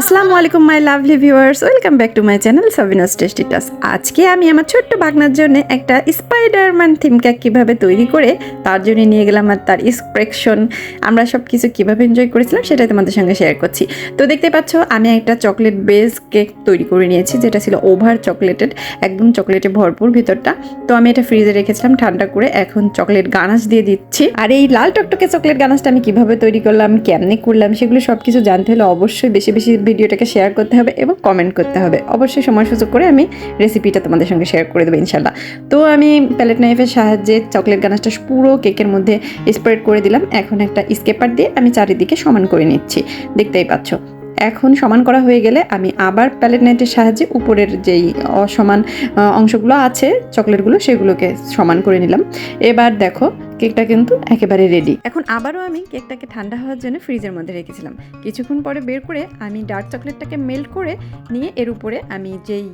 আলাইকুম my lovely viewers welcome back to my channel Sabina's tasty টাস আজকে আমি আমার ছোট্ট ভাগনার জন্য একটা স্পাইডারম্যান থিম কেক কীভাবে তৈরি করে তার জন্য নিয়ে গেলাম আর তার এক্সপ্রেশন আমরা সব কিছু কীভাবে এনজয় করেছিলাম সেটাই তোমাদের সঙ্গে শেয়ার করছি। তো দেখতে পাচ্ছ, আমি একটা চকলেট বেস কেক তৈরি করে নিয়েছি, যেটা ছিল ওভার চকলেটেড একদম চকলেটে ভরপুর ভিতরটা। তো আমি এটা ফ্রিজে রেখেছিলাম ঠান্ডা করে, এখন চকলেট গানাশ দিয়ে দিচ্ছি। আর এই লাল টকটকে চকলেট গানাশটা আমি কীভাবে তৈরি করলাম, কেমনে করলাম, সেগুলো সব কিছু জানতে হলে অবশ্যই বেশি বেশি ভিডিওটাকে শেয়ার করতে হবে এবং কমেন্ট করতে হবে। অবশ্যই সময় সুযোগ করে আমি রেসিপিটা তোমাদের সঙ্গে শেয়ার করে দেবো ইনশাল্লাহ তো আমি প্যালেট নাইফের সাহায্যে চকলেট গানাশটা পুরো কেকের মধ্যে স্প্রেড করে দিলাম। এখন একটা স্কেপার দিয়ে আমি চারিদিকে সমান করে নিচ্ছি। দেখতেই পাচ্ছ। এখন সমান করা হয়ে গেলে আমি আবার প্যালেট নাইটের সাহায্যে উপরের যেই অসমান অংশগুলো আছে চকলেটগুলো সেগুলোকে সমান করে নিলাম। এবার দেখো কেকটা কিন্তু একেবারে রেডি এখন আবারও আমি কেকটাকে ঠান্ডা হওয়ার জন্য ফ্রিজের মধ্যে রেখেছিলাম। কিছুক্ষণ পরে বের করে আমি ডার্ক চকলেটটাকে মেল্ট করে নিয়ে এর উপরে আমি যেই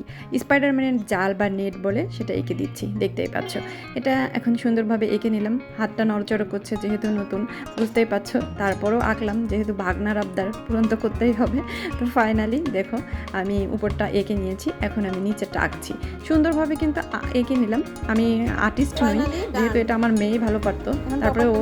স্পাইডারম্যানের জাল বা নেট বলে সেটা এঁকে দিচ্ছি। দেখতেই পাচ্ছ। এটা এখন সুন্দরভাবে এঁকে নিলাম। হাতটা নড়চড় করছে যেহেতু নতুন বুঝতেই পারছ তারপরও আঁকলাম যেহেতু ভাগনার আবদার পূরণ তো করতেই হবে। তো ফাইনালি দেখো আমি উপরটা এঁকে নিয়েছি। এখন আমি নিচেরটা আঁকছি। সুন্দরভাবে কিন্তু এঁকে নিলাম। আমি আর্টিস্ট নই যেহেতু এটা আমার মেয়ে ভালো পারতো। তারপরে ও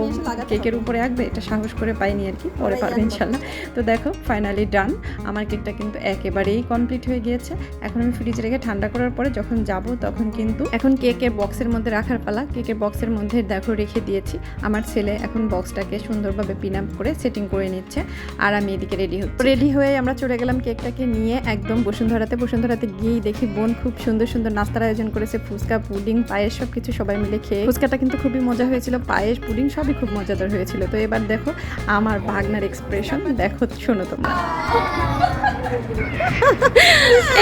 কেকের উপরে আঁকবে এটা সাহস করে পাইনি আর কি পরে পারবে ইনশাল্লাহ। তো দেখো ফাইনালি ডান আমার কেকটা কিন্তু একেবারেই কমপ্লিট হয়ে গিয়েছে। এখন আমি ফ্রিজে রেখে ঠান্ডা করার পরে যখন যাব তখন কিন্তু এখন কেকের বক্সের মধ্যে রাখার পালা। কেকের বক্সের মধ্যে দেখো রেখে দিয়েছি। আমার ছেলে এখন বক্সটাকে সুন্দরভাবে পিন আপ করে সেটিং করে নিচ্ছে। আর আমি এদিকে রেডি হচ্ছি। রেডি হয়ে আমরা চলে গেলাম কেকটাকে নিয়ে একদম বসুন্ধরাতে। বসুন্ধরাতে গিয়েই দেখি বোন খুব সুন্দর সুন্দর নাস্তার আয়োজন করেছে। ফুচকা পুডিং পায়েস সব কিছু সবাই মিলে খেয়ে। ফুচকাটা কিন্তু খুবই মজা হয়েছিল। পায়েস পুডিং সবই খুব মজাদার হয়েছিল। তো এবার দেখো আমার ভাগনার এক্সপ্রেশন দেখো, শোনো তোমরা।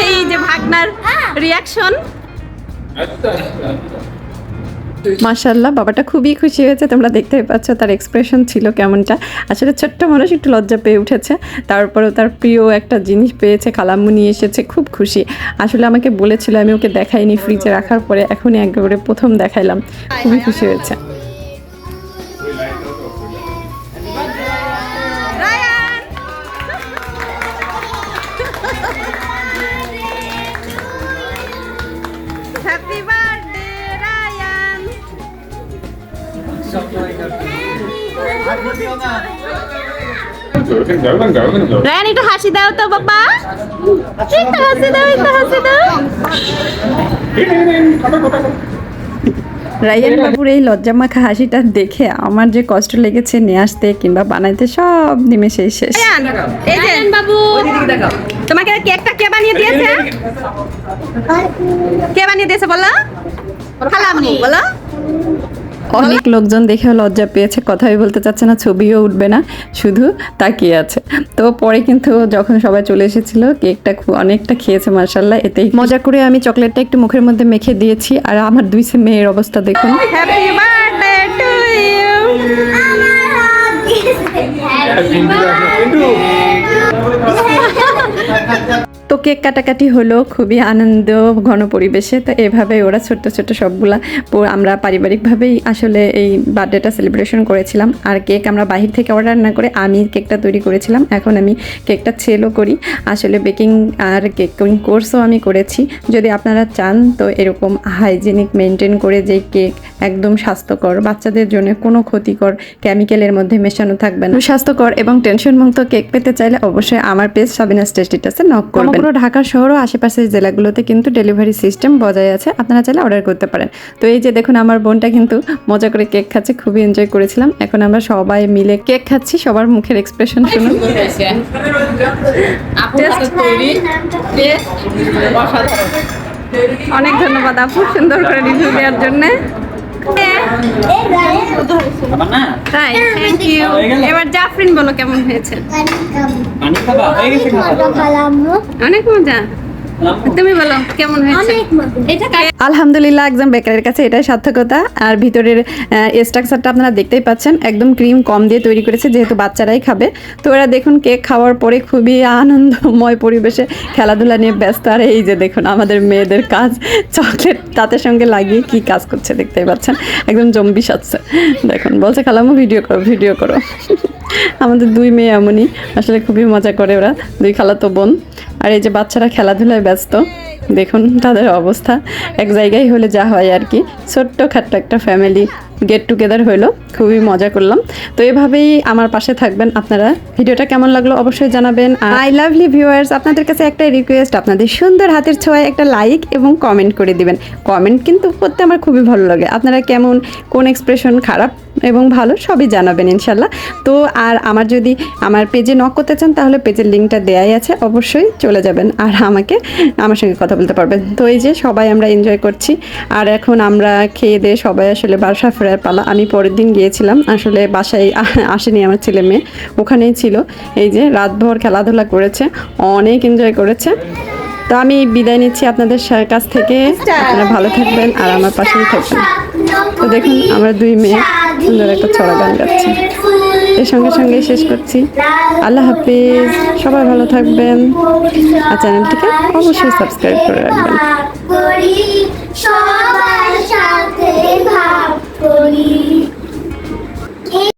এই যে ভাগনার রিয়াকশন মাশাল্লাহ বাবাটা খুবই খুশি হয়েছে। তোমরা দেখতেই পাচ্ছ তার এক্সপ্রেশন ছিল কেমনটা। আসলে ছোট্ট মানুষ একটু লজ্জা পেয়ে উঠেছে। তারপরেও তার প্রিয় একটা জিনিস পেয়েছে কালাম্মু নিয়ে এসেছে। খুব খুশি। আসলে আমাকে বলেছিল, আমি ওকে দেখাইনি ফ্রিজে রাখার পরে। এখনই একেবারে প্রথম দেখাইলাম। খুবই খুশি হয়েছে। রায়ান একটু হাসি দাও তো বাবা। একটু হাসি দাও একটু হাসি দাও। রায়ান বাবুর এই লজ্জামাখা হাসিটা দেখে আমার যে কষ্ট লেগেছে নিয়ে আসতে কিংবা বানাইতে সব নিমেষেই শেষ। বাবু। তোমাকে কেকটা কে বানিয়ে দিয়েছে? কে বানিয়ে দিয়েছে বলো? খালাম্মু বলো। অনেক লোকজন দেখেও লজ্জা পেয়েছে কথাই বলতে চাচ্ছে না ছবিও উঠবে না শুধু তাকিয়ে আছে। তো পরে কিন্তু যখন সবাই চলে এসেছিল কেকটা খুব অনেকটা খেয়েছে মার্শাল্লাহ এতেই মজা করে আমি চকলেটটা একটু মুখের মধ্যে মেখে দিয়েছি আর আমার দুই সে মেয়ের অবস্থা দেখুন। Happy birthday to you cake কাটাকাটি হলো খুবই আনন্দ ঘন পরিবেশে। তো এভাবে ওরা ছোট্ট ছোট্ট সবগুলা আমরা পারিবারিকভাবেই আসলে এই বার্থডেটা সেলিব্রেশন করেছিলাম। আর কেক আমরা বাহির থেকে অর্ডার না করে আমি কেকটা তৈরি করেছিলাম। এখন আমি কেকটা সেলও করি। আসলে বেকিং আর কেকিং কোর্সও আমি করেছি। যদি আপনারা চান তো এরকম হাইজেনিক মেনটেন করে যে কেক একদম স্বাস্থ্যকর বাচ্চাদের জন্য কোনো ক্ষতিকর কেমিক্যালের মধ্যে মেশানো থাকবে না। স্বাস্থ্যকর এবং টেনশন মুক্ত কেক পেতে চাইলে অবশ্যই আমার পেজ সাবিনাস টেস্টিটাসে নক করবেন। ঢাকা শহর ও আশেপাশের জেলাগুলোতে কিন্তু ডেলিভারি সিস্টেম বজায় আছে। আপনারা চাইলে অর্ডার করতে পারেন। তো এই যে দেখুন আমার বোনটা কিন্তু মজা করে কেক খাচ্ছে খুবই এনজয় করেছিলাম। এখন আমরা সবাই মিলে কেক খাচ্ছি সবার মুখের এক্সপ্রেশন শুনুন। অনেক ধন্যবাদ আপু সুন্দর করে রিভিউ দেওয়ার জন্য। তাই থ্যাংক ইউ এবার জাফরিন বলো কেমন হয়েছে? হয়ে অনেক মজা। তুমি বলো কেমন হয়েছে? এটা আলহামদুলিল্লাহ একদম বেকারের কাছে এটাই সার্থকতা। আর ভিতরের স্ট্রাকচারটা আপনারা দেখতেই পাচ্ছেন একদম ক্রিম কম দিয়ে তৈরি করেছে যেহেতু বাচ্চারাই খাবে। তো ওরা দেখুন কেক খাওয়ার পরে খুবই আনন্দময় পরিবেশে খেলাধুলা নিয়ে ব্যস্ত। আর এই যে দেখুন আমাদের মেয়েদের কাজ চকলেট তাদের সঙ্গে লাগিয়ে কি কাজ করছে দেখতেই পাচ্ছেন। একদম জম্বি সাজছে। দেখুন বলছে খালামু ভিডিও করো ভিডিও করো। আমাদের দুই মেয়ে এমনই। আসলে খুবই মজা করে ওরা, দুই খালাতো বোন। আর এই যে বাচ্চারা খেলাধুলায় ব্যস্ত, দেখুন তাদের অবস্থা। এক জায়গায় হলে যা হয় আর কি। ছোট্ট খাট্ট একটা ফ্যামিলি গেট টুগেদার হইল খুবই মজা করলাম। তো এভাবেই আমার পাশে থাকবেন আপনারা। ভিডিওটা কেমন লাগল অবশ্যই জানাবেন। আই লাভলি ভিউয়ার্স আপনাদের কাছে একটাই রিকোয়েস্ট আপনাদের সুন্দর হাতের ছোঁয়ায় একটা লাইক এবং কমেন্ট করে দিবেন। কমেন্ট কিন্তু করতে আমার খুবই ভালো লাগে। আপনারা কেমন, কোন এক্সপ্রেশন খারাপ এবং ভালো, সবই জানাবেন ইনশাল্লাহ। তো আর আমার যদি আমার পেজে নক করতে চান, তাহলে পেজের লিঙ্কটা দেয়াই আছে, অবশ্যই চলে যাবেন আর আমাকে, আমার সঙ্গে কথা বলতে পারবেন। তো এই যে সবাই আমরা এনজয় করছি, আর এখন আমরা খেয়ে দিয়ে সবাই আসলে বাসা ফেরার পালা। আমি পরের দিন গিয়েছিলাম, আসলে বাসায় আসেনি আমার ছেলে মেয়ে, ওখানেই ছিল। এই যে রাতভর খেলাধুলা করেছে, অনেক এনজয় করেছে। তো আমি বিদায় নিচ্ছি আপনাদের কাছ থেকে। আপনারা ভালো থাকবেন আর আমার পাশেই থাকবেন। তো দেখুন, আমরা দুই মেয়ে। সুন্দর একটা ছড়া গান গাচ্ছি। এর সঙ্গে সঙ্গে শেষ করছি। আল্লাহ হাফিজ। সবাই ভালো থাকবেন। আর চ্যানেলটিকে অবশ্যই সাবস্ক্রাইব করে রাখবেন।